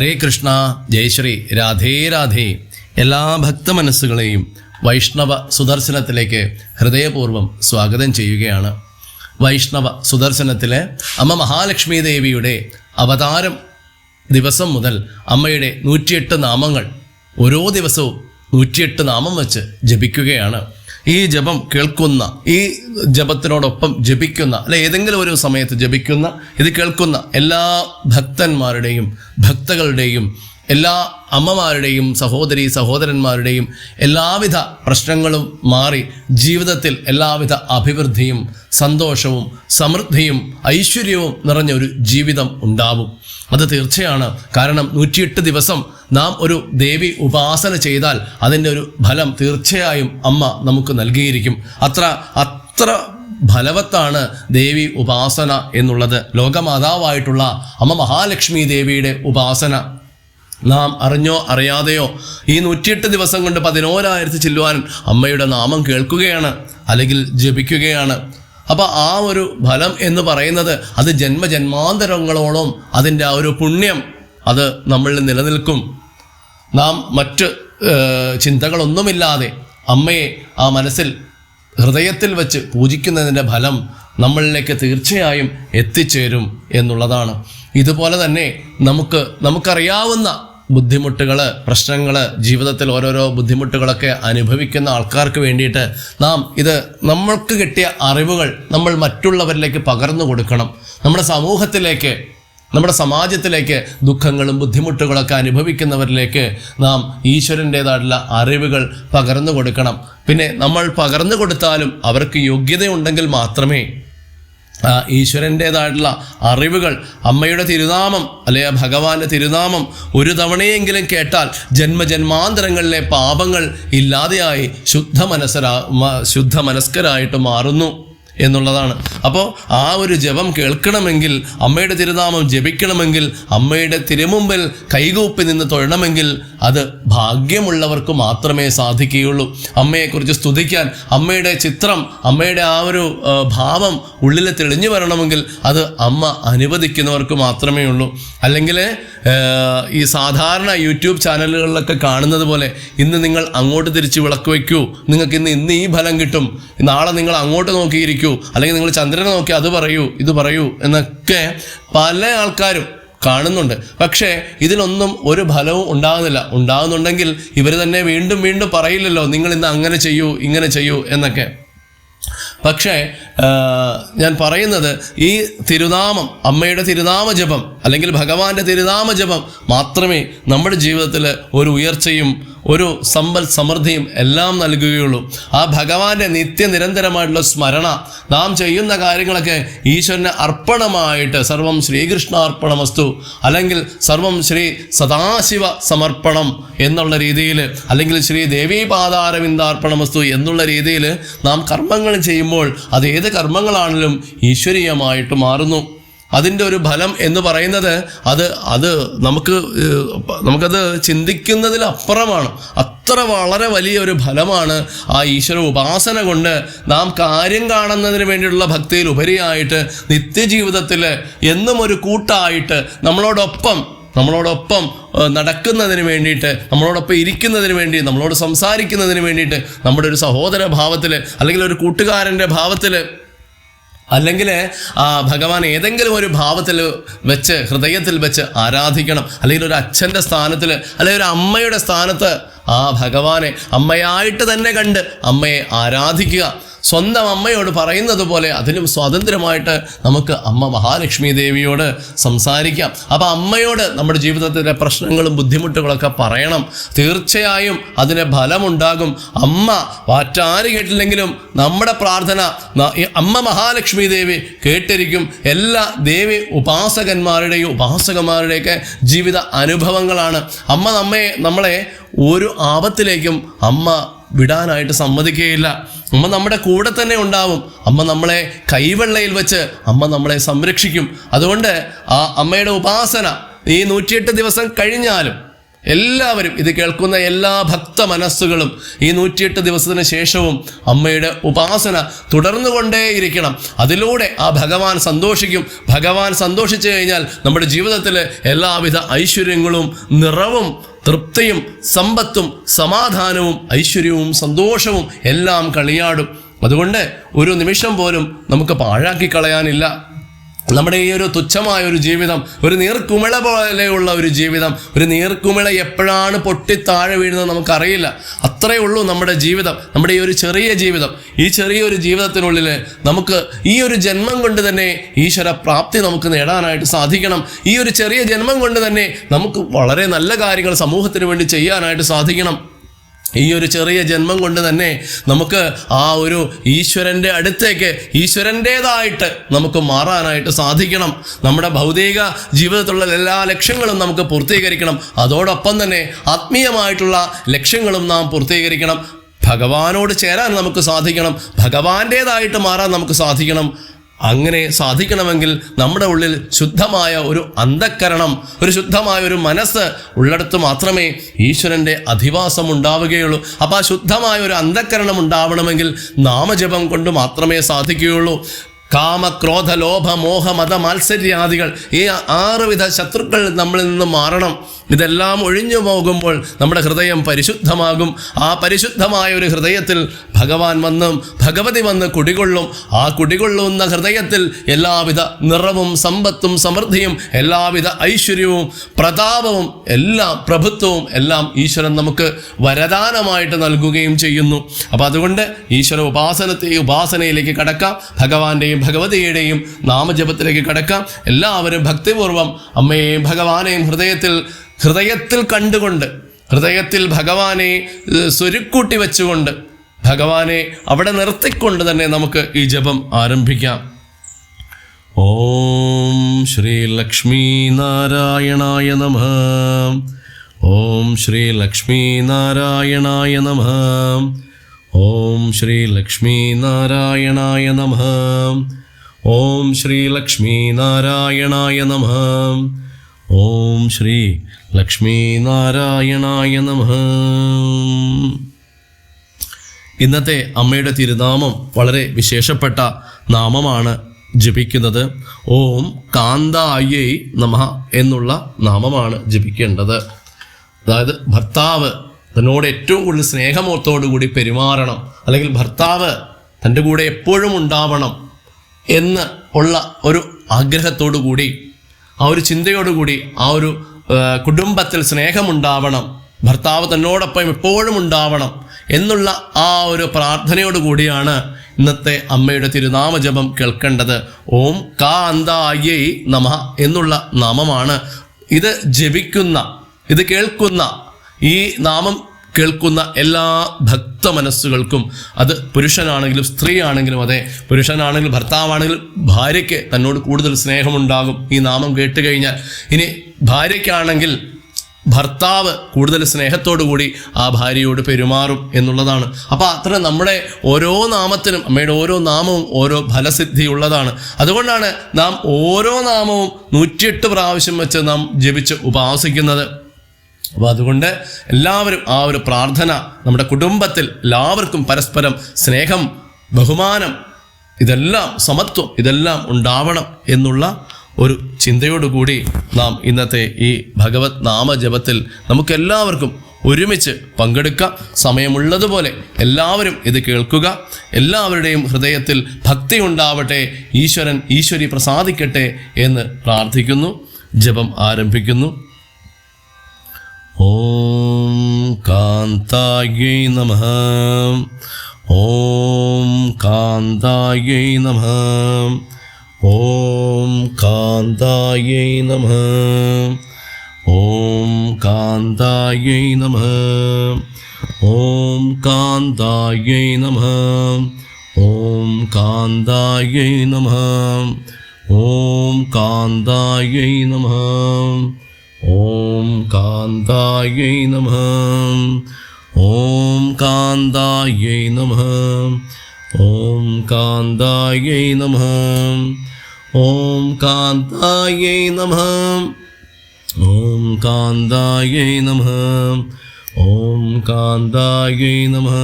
ഹരേ കൃഷ്ണ ജയശ്രീ രാധേ രാധേ. എല്ലാ ഭക്ത മനസ്സുകളെയും വൈഷ്ണവ സുദർശനത്തിലേക്ക് ഹൃദയപൂർവം സ്വാഗതം ചെയ്യുകയാണ്. വൈഷ്ണവ സുദർശനത്തിലെ അമ്മ മഹാലക്ഷ്മി ദേവിയുടെ അവതാരം ദിവസം മുതൽ അമ്മയുടെ നൂറ്റിയെട്ട് നാമങ്ങൾ ഓരോ ദിവസവും നൂറ്റിയെട്ട് നാമം വെച്ച് ജപിക്കുകയാണ്. ഈ ജപം കേൾക്കുന്ന ഈ ജപത്തിനോടൊപ്പം ജപിക്കുന്ന അല്ലെ ഏതെങ്കിലും ഒരു സമയത്ത് ജപിക്കുന്ന ഇത് കേൾക്കുന്ന എല്ലാ ഭക്തന്മാരുടെയും ഭക്തകളുടെയും എല്ലാ അമ്മമാരുടെയും സഹോദരി സഹോദരന്മാരുടെയും എല്ലാവിധ പ്രശ്നങ്ങളും മാറി ജീവിതത്തിൽ എല്ലാവിധ അഭിവൃദ്ധിയും സന്തോഷവും സമൃദ്ധിയും ഐശ്വര്യവും നിറഞ്ഞ ഒരു ജീവിതം ഉണ്ടാവും. അത് തീർച്ചയാണ്. കാരണം നൂറ്റിയെട്ട് ദിവസം നാം ഒരു ദേവി ഉപാസന ചെയ്താൽ അതിന്റെ ഒരു ഫലം തീർച്ചയായും അമ്മ നമുക്ക് നൽകിയിരിക്കും. അത്ര അത്ര ഫലവത്താണ് ദേവി ഉപാസന എന്നുള്ളത്. ലോകമാതാവായിട്ടുള്ള അമ്മ മഹാലക്ഷ്മി ദേവിയുടെ ഉപാസന. നാം അറിഞ്ഞോ അറിയാതെയോ ഈ നൂറ്റിയെട്ട് ദിവസം കൊണ്ട് പതിനോരായിരത്തി ചെല്ലുവാൻ അമ്മയുടെ നാമം കേൾക്കുകയാണ് അല്ലെങ്കിൽ ജപിക്കുകയാണ്. അപ്പോൾ ആ ഒരു ഫലം എന്ന് പറയുന്നത് അത് ജന്മജന്മാന്തരങ്ങളോളം അതിന്റെ ആ ഒരു പുണ്യം അത് നമ്മളിൽ നിലനിൽക്കും. നാം മറ്റ് ചിന്തകളൊന്നുമില്ലാതെ അമ്മയെ ആ മനസ്സിൽ ഹൃദയത്തിൽ വെച്ച് പൂജിക്കുന്നതിന്റെ ഫലം നമ്മളിലേക്ക് തീർച്ചയായും എത്തിച്ചേരും എന്നുള്ളതാണ്. ഇതുപോലെ തന്നെ നമുക്ക് നമുക്കറിയാവുന്ന ബുദ്ധിമുട്ടുകൾ പ്രശ്നങ്ങൾ ജീവിതത്തിൽ ഓരോരോ ബുദ്ധിമുട്ടുകളൊക്കെ അനുഭവിക്കുന്ന ആൾക്കാർക്ക് വേണ്ടിയിട്ട് നാം ഇത് നമ്മൾക്ക് കിട്ടിയ അറിവുകൾ നമ്മൾ മറ്റുള്ളവരിലേക്ക് പകർന്നു കൊടുക്കണം. നമ്മുടെ സമൂഹത്തിലേക്ക് നമ്മുടെ സമാജത്തിലേക്ക് ദുഃഖങ്ങളും ബുദ്ധിമുട്ടുകളൊക്കെ അനുഭവിക്കുന്നവരിലേക്ക് നാം ഈശ്വരന്റെതായിട്ടുള്ള അറിവുകൾ പകർന്നു കൊടുക്കണം. പിന്നെ നമ്മൾ പകർന്നു കൊടുത്താലും അവർക്ക് യോഗ്യതയുണ്ടെങ്കിൽ മാത്രമേ ഈശ്വരന്റെതായിട്ടുള്ള അറിവുകൾ അമ്മയുടെ തിരുനാമം അല്ലെ ഭഗവാന്റെ തിരുനാമം ഒരു തവണയെങ്കിലും കേട്ടാൽ ജന്മജന്മാന്തരങ്ങളിലെ പാപങ്ങൾ ഇല്ലാതെയായി ശുദ്ധ മനസ്സരാ ശുദ്ധ മനസ്കരായിട്ട് മാറുന്നു. എന്നുള്ളതാണ്. അപ്പോൾ ആ ഒരു ജപം കേൾക്കണമെങ്കിൽ അമ്മയുടെ തിരുനാമം ജപിക്കണമെങ്കിൽ അമ്മയുടെ തിരുമുമ്പിൽ കൈകൂപ്പി നിന്ന് തൊഴണമെങ്കിൽ അത് ഭാഗ്യമുള്ളവർക്ക് മാത്രമേ സാധിക്കുകയുള്ളൂ. അമ്മയെക്കുറിച്ച് സ്തുതിക്കാൻ അമ്മയുടെ ചിത്രം അമ്മയുടെ ആ ഒരു ഭാവം ഉള്ളിൽ തെളിഞ്ഞു വരണമെങ്കിൽ അത് അമ്മ അനുവദിക്കുന്നവർക്ക് മാത്രമേ ഉള്ളൂ. അല്ലെങ്കിൽ ഈ സാധാരണ യൂട്യൂബ് ചാനലുകളിലൊക്കെ കാണുന്നത് പോലെ ഇന്ന് നിങ്ങൾ അങ്ങോട്ട് തിരിച്ച് വിളക്ക് വയ്ക്കൂ. നിങ്ങൾക്ക് ഇന്ന് ഇന്ന് ഈ ഫലം കിട്ടും. നാളെ നിങ്ങൾ അങ്ങോട്ട് നോക്കിയിരിക്കൂ. അല്ലെങ്കിൽ നിങ്ങൾ ചന്ദ്രനെ നോക്കി അത് പറയൂ ഇത് പറയൂ എന്നൊക്കെ പല ആൾക്കാരും കാണുന്നുണ്ട്. പക്ഷേ ഇതിനൊന്നും ഒരു ഫലവും ഉണ്ടാകുന്നില്ല. ഉണ്ടാകുന്നുണ്ടെങ്കിൽ ഇവർ തന്നെ വീണ്ടും വീണ്ടും പറയില്ലല്ലോ നിങ്ങൾ ഇന്ന് അങ്ങനെ ചെയ്യൂ ഇങ്ങനെ ചെയ്യൂ എന്നൊക്കെ. പക്ഷേ ഞാൻ പറയുന്നത് ഈ തിരുനാമം അമ്മയുടെ തിരുനാമ ജപം അല്ലെങ്കിൽ ഭഗവാന്റെ തിരുനാമ ജപം മാത്രമേ നമ്മുടെ ജീവിതത്തിൽ ഒരു ഉയർച്ചയും ഒരു സമ്പൽ സമൃദ്ധിയും എല്ലാം നൽകുകയുള്ളൂ. ആ ഭഗവാന്റെ നിത്യനിരന്തരമായിട്ടുള്ള സ്മരണ നാം ചെയ്യുന്ന കാര്യങ്ങളൊക്കെ ഈശ്വരന് അർപ്പണമായിട്ട് സർവം ശ്രീകൃഷ്ണ അർപ്പണമസ്തു അല്ലെങ്കിൽ സർവം ശ്രീ സദാശിവ സമർപ്പണം എന്നുള്ള രീതിയിൽ അല്ലെങ്കിൽ ശ്രീ ദേവീപാദാരവിന്ദാർപ്പണമസ്തു എന്നുള്ള രീതിയിൽ നാം കർമ്മങ്ങൾ ചെയ്യുമ്പോൾ അത് ഏത് കർമ്മങ്ങളാണെങ്കിലും ഈശ്വരീയമായിട്ട് മാറുന്നു. അതിന്റെ ഒരു ഫലം എന്ന് പറയുന്നത് അത് അത് നമുക്ക് നമുക്കത് ചിന്തിക്കുന്നതിലപ്പുറമാണ് അത്ര വളരെ വലിയ ഒരു ഫലമാണ് ആ ഈശ്വര ഉപാസന കൊണ്ട് നാം കാര്യം കാണുന്നതിന് വേണ്ടിയുള്ള ഭക്തിയിൽ ഉപരിയായിട്ട് നിത്യജീവിതത്തിൽ എന്നും ഒരു കൂട്ടായിട്ട് നമ്മളോടൊപ്പം നമ്മളോടൊപ്പം നടക്കുന്നതിന് വേണ്ടിയിട്ട് നമ്മളോടൊപ്പം ഇരിക്കുന്നതിന് വേണ്ടി നമ്മളോട് സംസാരിക്കുന്നതിന് വേണ്ടിയിട്ട് നമ്മുടെ ഒരു സഹോദര ഭാവത്തിൽ അല്ലെങ്കിൽ ഒരു കൂട്ടുകാരന്റെ ഭാവത്തിൽ അല്ലെങ്കിൽ ഭഗവാൻ ഏതെങ്കിലും ഒരു ഭാവത്തിൽ വെച്ച് ഹൃദയത്തിൽ വെച്ച് ആരാധിക്കണം. അല്ലെങ്കിൽ ഒരു അച്ഛന്റെ സ്ഥാനത്തിൽ അല്ലെങ്കിൽ ഒരു അമ്മയുടെ സ്ഥാനത്ത് ആ ഭഗവാനെ അമ്മയായിട്ട് തന്നെ കണ്ട് അമ്മയെ ആരാധിക്കുക. സ്വന്തം അമ്മയോട് പറയുന്നത് പോലെ അതിലും സ്വാതന്ത്ര്യമായിട്ട് നമുക്ക് അമ്മ മഹാലക്ഷ്മി ദേവിയോട് സംസാരിക്കാം. അപ്പം അമ്മയോട് നമ്മുടെ ജീവിതത്തിലെ പ്രശ്നങ്ങളും ബുദ്ധിമുട്ടുകളൊക്കെ പറയണം. തീർച്ചയായും അതിന് ഫലമുണ്ടാകും. അമ്മ വാറ്റാര് കേട്ടില്ലെങ്കിലും നമ്മുടെ പ്രാർത്ഥന അമ്മ മഹാലക്ഷ്മി ദേവി കേട്ടിരിക്കും. എല്ലാ ദേവി ഉപാസകന്മാരുടെയും ഉപാസകന്മാരുടെയൊക്കെ ജീവിത അനുഭവങ്ങളാണ്. അമ്മ നമ്മെ നമ്മളെ ഒരു ആപത്തിലേക്കും അമ്മ വിടാനായിട്ട് സമ്മതിക്കുകയില്ല. അമ്മ നമ്മുടെ കൂടെ തന്നെ ഉണ്ടാവും. അമ്മ നമ്മളെ കൈവെള്ളയിൽ വെച്ച് അമ്മ നമ്മളെ സംരക്ഷിക്കും. അതുകൊണ്ട് ആ അമ്മയുടെ ഉപാസന ഈ നൂറ്റിയെട്ട് ദിവസം കഴിഞ്ഞാലും എല്ലാവരും ഇത് കേൾക്കുന്ന എല്ലാ ഭക്ത മനസ്സുകളും ഈ നൂറ്റിയെട്ട് ദിവസത്തിന് ശേഷവും അമ്മയുടെ ഉപാസന തുടർന്നുകൊണ്ടേയിരിക്കണം അതിലൂടെ ആ ഭഗവാൻ സന്തോഷിക്കും. ഭഗവാൻ സന്തോഷിച്ചു കഴിഞ്ഞാൽ നമ്മുടെ ജീവിതത്തിൽ എല്ലാവിധ ഐശ്വര്യങ്ങളും നിറവും തൃപ്തിയും സമ്പത്തും സമാധാനവും ഐശ്വര്യവും സന്തോഷവും എല്ലാം കളിയാടും. അതുകൊണ്ട് ഒരു നിമിഷം പോലും നമുക്ക് പാഴാക്കി കളയാനില്ല നമ്മുടെ ഈ ഒരു തുച്ഛമായ ഒരു ജീവിതം ഒരു നീർക്കുമിള പോലെയുള്ള ഒരു ജീവിതം ഒരു നീർക്കുമിള എപ്പോഴാണ് പൊട്ടി താഴെ വീഴുന്നത് നമുക്കറിയില്ല. അത്രയേ ഉള്ളൂ നമ്മുടെ ജീവിതം നമ്മുടെ ഈ ഒരു ചെറിയ ജീവിതം. ഈ ചെറിയൊരു ജീവിതത്തിനുള്ളിൽ നമുക്ക് ഈ ഒരു ജന്മം കൊണ്ട് തന്നെ ഈശ്വര പ്രാപ്തി നമുക്ക് നേടാനായിട്ട് സാധിക്കണം. ഈ ഒരു ചെറിയ ജന്മം കൊണ്ട് തന്നെ നമുക്ക് വളരെ നല്ല കാര്യങ്ങൾ സമൂഹത്തിന് വേണ്ടി ചെയ്യാനായിട്ട് സാധിക്കണം. ഈ ഒരു ചെറിയ ജന്മം കൊണ്ട് തന്നെ നമുക്ക് ആ ഒരു ഈശ്വരന്റെ അടുത്തേക്ക് ഈശ്വരന്റേതായിട്ട് നമുക്ക് മാറാനായിട്ട് സാധിക്കണം. നമ്മുടെ ഭൗതിക ജീവിതത്തിലുള്ള എല്ലാ ലക്ഷ്യങ്ങളും നമുക്ക് പൂർത്തീകരിക്കണം. അതോടൊപ്പം തന്നെ ആത്മീയമായിട്ടുള്ള ലക്ഷ്യങ്ങളും നാം പൂർത്തീകരിക്കണം. ഭഗവാനോട് ചേരാൻ നമുക്ക് സാധിക്കണം. ഭഗവാന്റേതായിട്ട് മാറാൻ നമുക്ക് സാധിക്കണം. അങ്ങനെ സാധിക്കണമെങ്കിൽ നമ്മുടെ ഉള്ളിൽ ശുദ്ധമായ ഒരു അന്ധക്കരണം ഒരു ശുദ്ധമായ ഒരു മനസ്സ് ഉള്ളിടത്ത് മാത്രമേ ഈശ്വരന്റെ അധിവാസം ഉണ്ടാവുകയുള്ളൂ. അപ്പോൾ ആ ശുദ്ധമായ ഒരു അന്ധക്കരണം ഉണ്ടാവണമെങ്കിൽ നാമജപം കൊണ്ട് മാത്രമേ സാധിക്കുകയുള്ളൂ. കാമ ക്രോധ ലോഭ മോഹ മത മാത്സര്യാദികൾ ഈ ആറുവിധ ശത്രുക്കൾ നമ്മളിൽ നിന്ന് മാറണം. ഇതെല്ലാം ഒഴിഞ്ഞു പോകുമ്പോൾ നമ്മുടെ ഹൃദയം പരിശുദ്ധമാകും. ആ പരിശുദ്ധമായ ഒരു ഹൃദയത്തിൽ ഭഗവാൻ വന്നും ഭഗവതി വന്ന് കുടികൊള്ളും. ആ കുടികൊള്ളുന്ന ഹൃദയത്തിൽ എല്ലാവിധ നിറവും സമ്പത്തും സമൃദ്ധിയും എല്ലാവിധ ഐശ്വര്യവും പ്രതാപവും എല്ലാം പ്രഭുത്വവും എല്ലാം ഈശ്വരൻ നമുക്ക് വരദാനമായിട്ട് നൽകുകയും ചെയ്യുന്നു. അപ്പോൾ അതുകൊണ്ട് ഈശ്വര ഉപാസനത്തെ ഉപാസനയിലേക്ക് കടക്കാം. ഭഗവാന്റെയും ഭഗവതിയുടെയും നാമജപത്തിലേക്ക് കടക്കാം. എല്ലാവരും ഭക്തിപൂർവം അമ്മയെ ഭഗവാനെയും ഹൃദയത്തിൽ ഹൃദയത്തിൽ കണ്ടുകൊണ്ട് ഹൃദയത്തിൽ ഭഗവാനെ സ്വരുക്കൂട്ടി വെച്ചുകൊണ്ട് ഭഗവാനെ അവിടെ നിർത്തിക്കൊണ്ട് തന്നെ നമുക്ക് ഈ ജപം ആരംഭിക്കാം. ഓം ശ്രീ ലക്ഷ്മി നാരായണായ നമ. ഓം ശ്രീ ലക്ഷ്മി നാരായണായ നമ. ഓം ശ്രീ ലക്ഷ്മീ നാരായണായ നമ. ഓം ശ്രീ ലക്ഷ്മീ നാരായണായ നമ. ഓം ശ്രീ ലക്ഷ്മീ നാരായണായ നമ. ഇന്നത്തെ അമ്മയുടെ തിരുനാമം വളരെ വിശേഷപ്പെട്ട നാമമാണ് ജപിക്കുന്നത്. ഓം കാന്തായൈ നമ എന്നുള്ള നാമമാണ് ജപിക്കേണ്ടത്. അതായത് ഭർത്താവ് തന്നോട് ഏറ്റവും കൂടുതൽ സ്നേഹമോത്തോടു കൂടി പെരുമാറണം. അല്ലെങ്കിൽ ഭർത്താവ് തന്റെ കൂടെ എപ്പോഴും ഉണ്ടാവണം എന്ന് ഉള്ള ഒരു ആഗ്രഹത്തോടു കൂടി ആ ഒരു ചിന്തയോടുകൂടി ആ ഒരു കുടുംബത്തിൽ സ്നേഹമുണ്ടാവണം. ഭർത്താവ് തന്നോടൊപ്പം എപ്പോഴും ഉണ്ടാവണം എന്നുള്ള ആ ഒരു പ്രാർത്ഥനയോട് കൂടിയാണ് ഇന്നത്തെ അമ്മയുടെ തിരുനാമജപം കേൾക്കേണ്ടത്. ഓം കാ അന്തായി നമ എന്നുള്ള നാമമാണ്. ഇത് ജപിക്കുന്ന ഇത് കേൾക്കുന്ന ഈ നാമം കേൾക്കുന്ന എല്ലാ ഭക്ത മനസ്സുകൾക്കും അത് പുരുഷനാണെങ്കിലും സ്ത്രീ ആണെങ്കിലും അതെ പുരുഷനാണെങ്കിലും ഭർത്താവാണെങ്കിലും ഭാര്യയ്ക്ക് തന്നോട് കൂടുതൽ സ്നേഹമുണ്ടാകും. ഈ നാമം കേട്ട് കഴിഞ്ഞാൽ ഇനി ഭാര്യയ്ക്കാണെങ്കിൽ ഭർത്താവ് കൂടുതൽ സ്നേഹത്തോടു കൂടി ആ ഭാര്യയോട് പെരുമാറും എന്നുള്ളതാണ്. അപ്പോൾ അത്ര നമ്മുടെ ഓരോ നാമത്തിനും അമ്മയുടെ ഓരോ നാമവും ഓരോ ഫലസിദ്ധിയുള്ളതാണ്. അതുകൊണ്ടാണ് നാം ഓരോ നാമവും നൂറ്റിയെട്ട് പ്രാവശ്യം വെച്ച് നാം ജപിച്ച് ഉപാസിക്കുന്നത്. അപ്പോൾ അതുകൊണ്ട് എല്ലാവരും ആ ഒരു പ്രാർത്ഥന നമ്മുടെ കുടുംബത്തിൽ എല്ലാവർക്കും പരസ്പരം സ്നേഹം ബഹുമാനം ഇതെല്ലാം സമത്വം ഇതെല്ലാം ഉണ്ടാവണം എന്നുള്ള ഒരു ചിന്തയോടുകൂടി നാം ഇന്നത്തെ ഈ ഭഗവത് നാമജപത്തിൽ നമുക്കെല്ലാവർക്കും ഒരുമിച്ച് പങ്കെടുക്കാം. സമയമുള്ളതുപോലെ എല്ലാവരും ഇത് കേൾക്കുക. എല്ലാവരുടെയും ഹൃദയത്തിൽ ഭക്തി ഉണ്ടാവട്ടെ ഈശ്വരൻ ഈശ്വരി പ്രസാദിക്കട്ടെ എന്ന് പ്രാർത്ഥിക്കുന്നു. ജപം ആരംഭിക്കുന്നു. ഓം കാന്തായൈ നമ. ഓം കാന്തായൈ നമ. ഓം കാന്തായൈ നമ. ഓം കാന്തായൈ നമ. ഓം കാന്തായൈ നമ. ഓം കാന്തായൈ നമ. ഓം കാന്തായൈ നമ. ॐ कान्तायै नमः। ॐ कान्तायै नमः। ॐ कान्तायै नमः। ॐ कान्तायै नमः। ॐ कान्तायै नमः। ॐ कान्दायै नमः।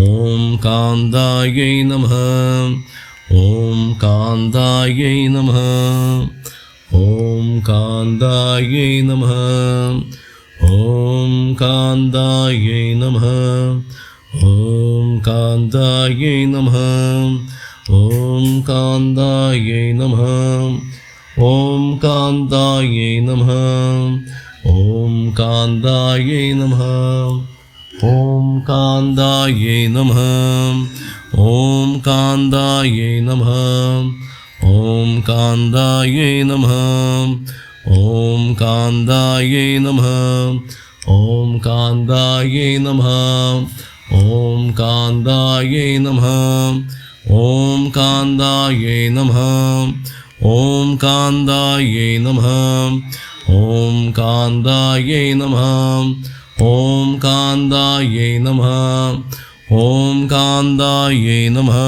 ॐ कान्दायै नमः। ॐ कान्दायै नमः। ॐ कान्दायै नमः। ॐ कान्दायै नमः। ॐ कान्दायै नमः। ॐ कान्दायै नमः। ॐ कान्दायै नमः। ॐ कान्दायै नमः। ॐ कान्दायै नमः। ॐ कान्दायै नमः। कान्दायै नमः। ॐ कान्दायै नमः। ॐ कान्दायै नमः। ॐ कान्दायै नमः। ॐ कान्दायै नमः। ॐ कान्दायै नमः। ॐ कान्दायै नमः। ॐ कान्दायै नमः। ॐ कान्दायै नमः।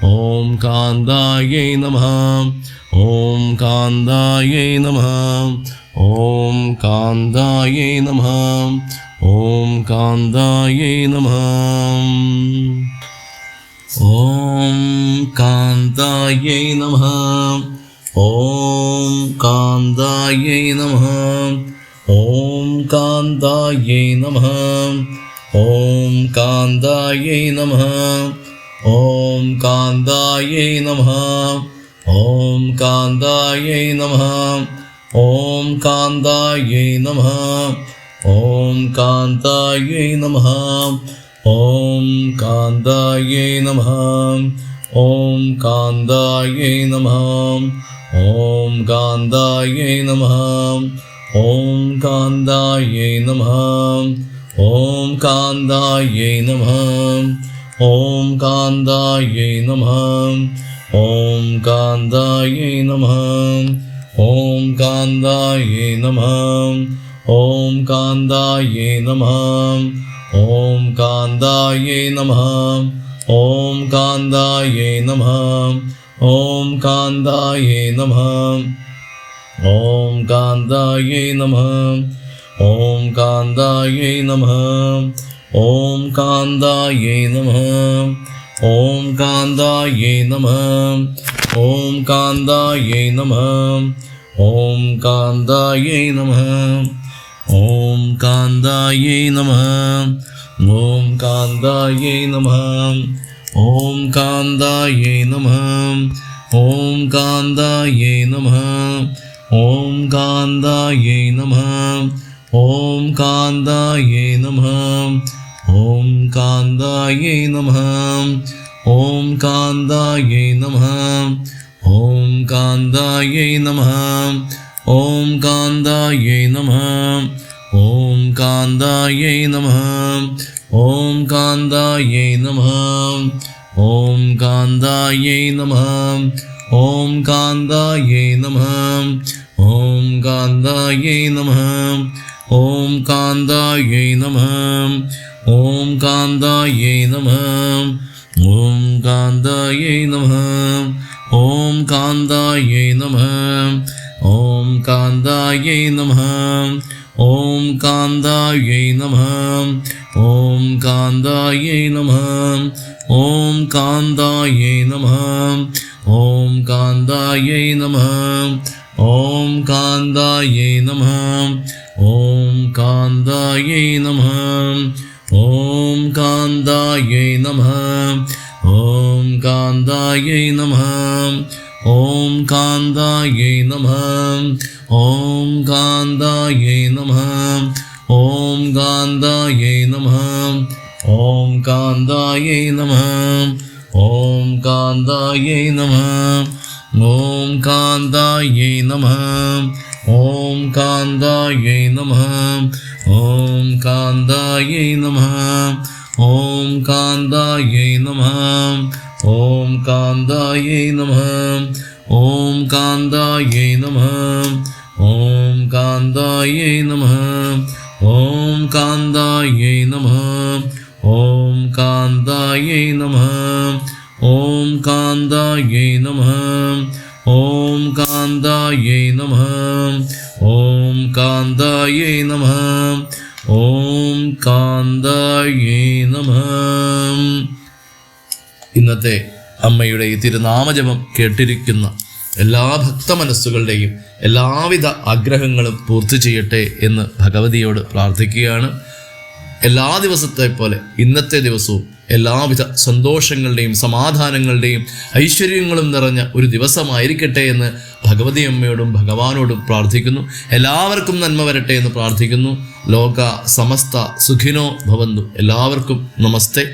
ஓம் காந்தாயை நமஹா. ஓம் காந்தாயை நமஹா. ஓம் காந்தாயை நமஹா. ஓம் காந்தாயை நமஹா. ஓம் காந்தாயை நமஹா. ஓம் காந்தாயை நமஹா. ஓம் காந்தாயை நமஹா. ஓம் காந்தாயை நமஹா. ഓം കാന്തായൈ നമ. ഓം കാന്തായൈ നമ. ഓം കാന്തായൈ നമ. ഓം കാന്തായൈ നമ. ഓം കാന്തായൈ നമ. ഓം കാന്തായൈ നമ. ഓം കാന്തായൈ നമ. ഓം കാന്തായൈ നമ. ഓം കാന്തായൈ നമ. ॐ कान्दायै नमः ॐ कान्दायै नमः ॐ कान्दायै नमः ॐ कान्दायै नमः ॐ कान्दायै नमः ॐ कान्दायै नमः ॐ कान्दायै नमः ॐ कान्दायै नमः ॐ कान्दायै नमः ஓம் காந்தாயே நம ஓம் காந்தாயே நம ஓம் காந்தாயே நம ஓம் காந்தாயே நம ஓம் காந்தாயே நம ஓம் காந்தாயே நம ஓம் காந்தாயே நம ஓம் காந்தாயே நம ஓம் காந்தாயே நம ஓம் காந்தாயே நம ॐ कान्दायै नमः ॐ कान्दायै नमः ॐ कान्दायै नमः ॐ कान्दायै नमः ॐ कान्दायै नमः ॐ कान्दायै नमः ॐ कान्दायै नमः ॐ कान्दायै नमः ॐ कान्दायै नमः ॐ कान्दायै नमः ॐ कान्दायै नमः ॐ कान्दायै नमः ॐ कान्दायै नमः ॐ कान्दायै नमः ॐ कान्दायै नमः ॐ कान्दायै नमः ॐ कान्दायै नमः ॐ कान्दायै नमः ॐ कान्दायै नमः ॐ कान्दायै नमः ஓம் காந்தாயை நம ஓம் காந்தாயை நம ஓம் காந்தாயை நம ஓம் காந்தாயை நம ஓம் காந்தாயை நம ஓம் காந்தாயை நம ஓம் காந்தாயை நம ஓம் காந்தாயை நம ஓம் காந்தாயை நம ॐ कान्दायै नमः ॐ कान्दायै नमः ॐ कान्दायै नमः ॐ कान्दायै नमः ॐ कान्दायै नमः ॐ कान्दायै नमः ॐ कान्दायै नमः ॐ कान्दायै नमः ॐ कान्दायै नमः ॐ कान्दायै नमः ॐ കാന്തായേ നമ. ഇന്നത്തെ അമ്മയുടെ ഈ തിരുനാമജപം കേട്ടിരിക്കുന്ന എല്ലാ ഭക്ത മനസ്സുകളുടെയും എല്ലാവിധ ആഗ്രഹങ്ങളും പൂർത്തി ചെയ്യട്ടെ എന്ന് ഭഗവതിയോട് പ്രാർത്ഥിക്കുകയാണ്. എല്ലാ ദിവസത്തെ പോലെ ഇന്നത്തെ ദിവസവും എല്ലാവിധ സന്തോഷങ്ങളുടെയും സമാധാനങ്ങളുടെയും ഐശ്വര്യങ്ങളും നിറഞ്ഞ ഒരു ദിവസമായിരിക്കട്ടെ എന്ന് ഭഗവതി അമ്മയോടും ഭഗവാനോടും പ്രാർത്ഥിക്കുന്നു. എല്ലാവർക്കും നന്മ വരട്ടെ എന്ന് പ്രാർത്ഥിക്കുന്നു. ലോക സമസ്ത സുഖിനോ ഭവന്തു. എല്ലാവർക്കും നമസ്തേ.